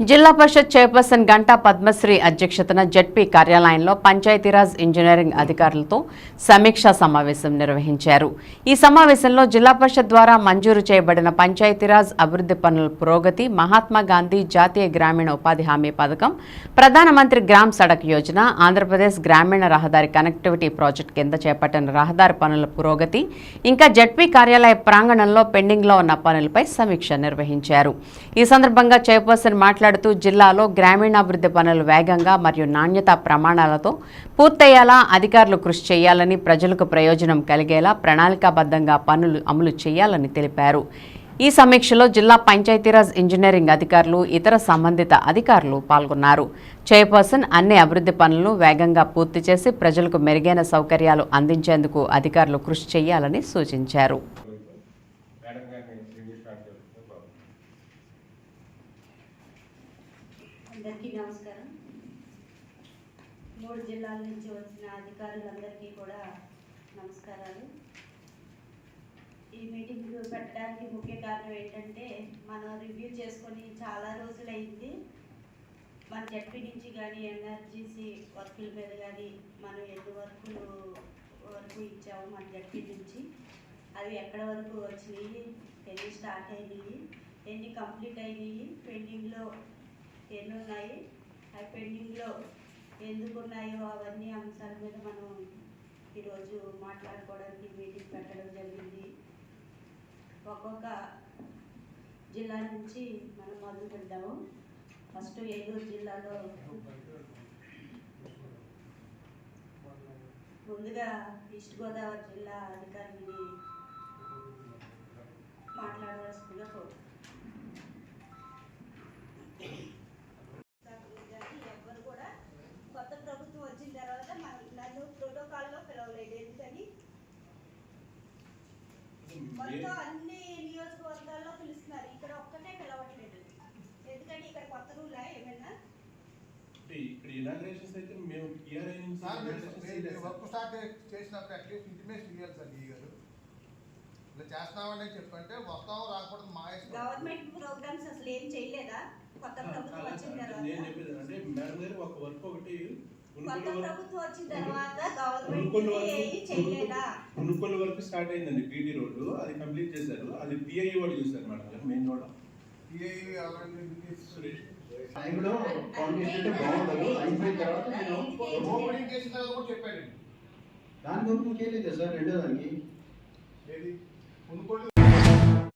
జిల్లా పరిషత్ చైర్పర్సన్ గంటా పద్మశ్రీ అధ్యక్షతన జడ్పీ కార్యాలయంలో పంచాయతీరాజ్ ఇంజనీరింగ్ అధికారులతో సమీక్షా సమావేశం నిర్వహించారు. ఈ సమావేశంలో జిల్లా పరిషత్ ద్వారా మంజూరు చేయబడిన పంచాయతీరాజ్ అభివృద్ధి పనుల పురోగతి మహాత్మా గాంధీ జాతీయ గ్రామీణ ఉపాధి హామీ పథకం ప్రధానమంత్రి గ్రామ్ సడక్ యోజన ఆంధ్రప్రదేశ్ గ్రామీణ రహదారి కనెక్టివిటీ ప్రాజెక్ట్ కింద చేపట్టిన రహదారి పనుల పురోగతి ఇంకా జడ్పీ కార్యాలయ ప్రాంగణంలో పెండింగ్లో ఉన్న పనులపై సమీక్ష నిర్వహించారు. ఈ సందర్భంగా చైర్పర్సన్ మాట్లాడుతూ జిల్లాలో గ్రామీణాభివృద్ధి పనులు వేగంగా మరియు నాణ్యతా ప్రమాణాలతో పూర్తయ్యేలా అధికారులు కృషి చేయాలని ప్రజలకు ప్రయోజనం కలిగేలా ప్రణాళికాబద్ధంగా పనులు అమలు చేయాలని తెలిపారు. ఈ సమీక్షలో జిల్లా పంచాయతీరాజ్ ఇంజనీరింగ్ అధికారులు ఇతర సంబంధిత అధికారులు పాల్గొన్నారు. చైర్పర్సన్ అన్ని అభివృద్ధి పనులను వేగంగా పూర్తి చేసి ప్రజలకు మెరుగైన సౌకర్యాలు అందించేందుకు అధికారులు కృషి చేయాలని సూచించారు మేడం గారిని రివ్యూ స్టార్ట్ చేస్తే బాగుంది అందరికీ నమస్కారం. మూడు జిల్లాల నుంచి వచ్చిన అధికారులందరికీ కూడా నమస్కారాలు. ఈ మీటింగ్ పెట్టడానికి ముఖ్య కారణం ఏంటంటే మనం రివ్యూ చేసుకొని చాలా రోజులైంది. మన జడ్పీ నుంచి కానీ ఎన్ఆర్జీసీ వర్కుల మీద కానీ మనం ఎన్ని వర్కులు వరకు ఇచ్చాము మన జడ్పీ నుంచి అవి ఎక్కడ వరకు వచ్చినాయి ఎన్ని స్టార్ట్ అయినాయి ఎన్ని కంప్లీట్ అయినాయి పెండింగ్లో ఎన్ని ఉన్నాయి అవి పెండింగ్లో ఎందుకు ఉన్నాయో అవన్నీ అంశాల మీద మనం ఈరోజు మాట్లాడుకోవడానికి మీటింగ్ పెట్టడం జరిగింది. ఒక్కొక్క జిల్లా నుంచి మనం మొదలు పెడదాము. ఫస్ట్ ఏలూరు జిల్లాలో ముందుగా ఈస్ట్ గోదావరి జిల్లా అధికారిని మొత్తం అన్ని నియోజకవర్గాల్లో పిలుస్తున్నారు. ఇక్కడ ఒక్కటే పిలవట్లేదు. ఎందుకని ఇక్కడ కొత్త రూలా ఏమైనా ఇక్కడ ఇనాగ్రేషన్స్ అయితే మేము పిఆర్ఐ నుంచి. వర్క్ స్టార్ట్ చేసినప్పుడు అట్లీస్ట్ ఇంటిమేషన్ ఇవ్వాలి సార్ ఈ గారు. ఇలా చేస్తామని చెప్పంటే వస్తామో రాకపోవడం మా ఇష్టం. గవర్నమెంట్ ప్రోగ్రామ్స్ అసలు ఏం చేయలేదా? కొత్త ప్రభుత్వం అలా వచ్చిన అంటే నేను తర్వాత చెప్పేది అంటే మేడం గారు ఒక వర్క్ ఒకటి కొత్త ఉనుకొల్లు వరకు ప్రభుత్వం వచ్చిన తర్వాత ఉనుకొల్లు గవర్నమెంట్ ఏం చేయలేదా వరకు ఉనుకొల్లు వరకు స్టార్ట్ అయిందండి పీడీ రోడ్డు. అది కంప్లీట్ చేశారు. అది పిఐ వాళ్ళు చూశారు మేడం గారు మెయిన్ రోడ్ పిఐ ఎవరైనా ఇంటికి సురేష్ టైంలో ఫౌండేషన్ అంటే బాగుండదు. అయిపోయిన తర్వాత నేను ఓపెనింగ్ చేసిన తర్వాత కూడా చెప్పాడండి దాని గురించి ఇంకేం లేదు సార్ రెండో దానికి ఏది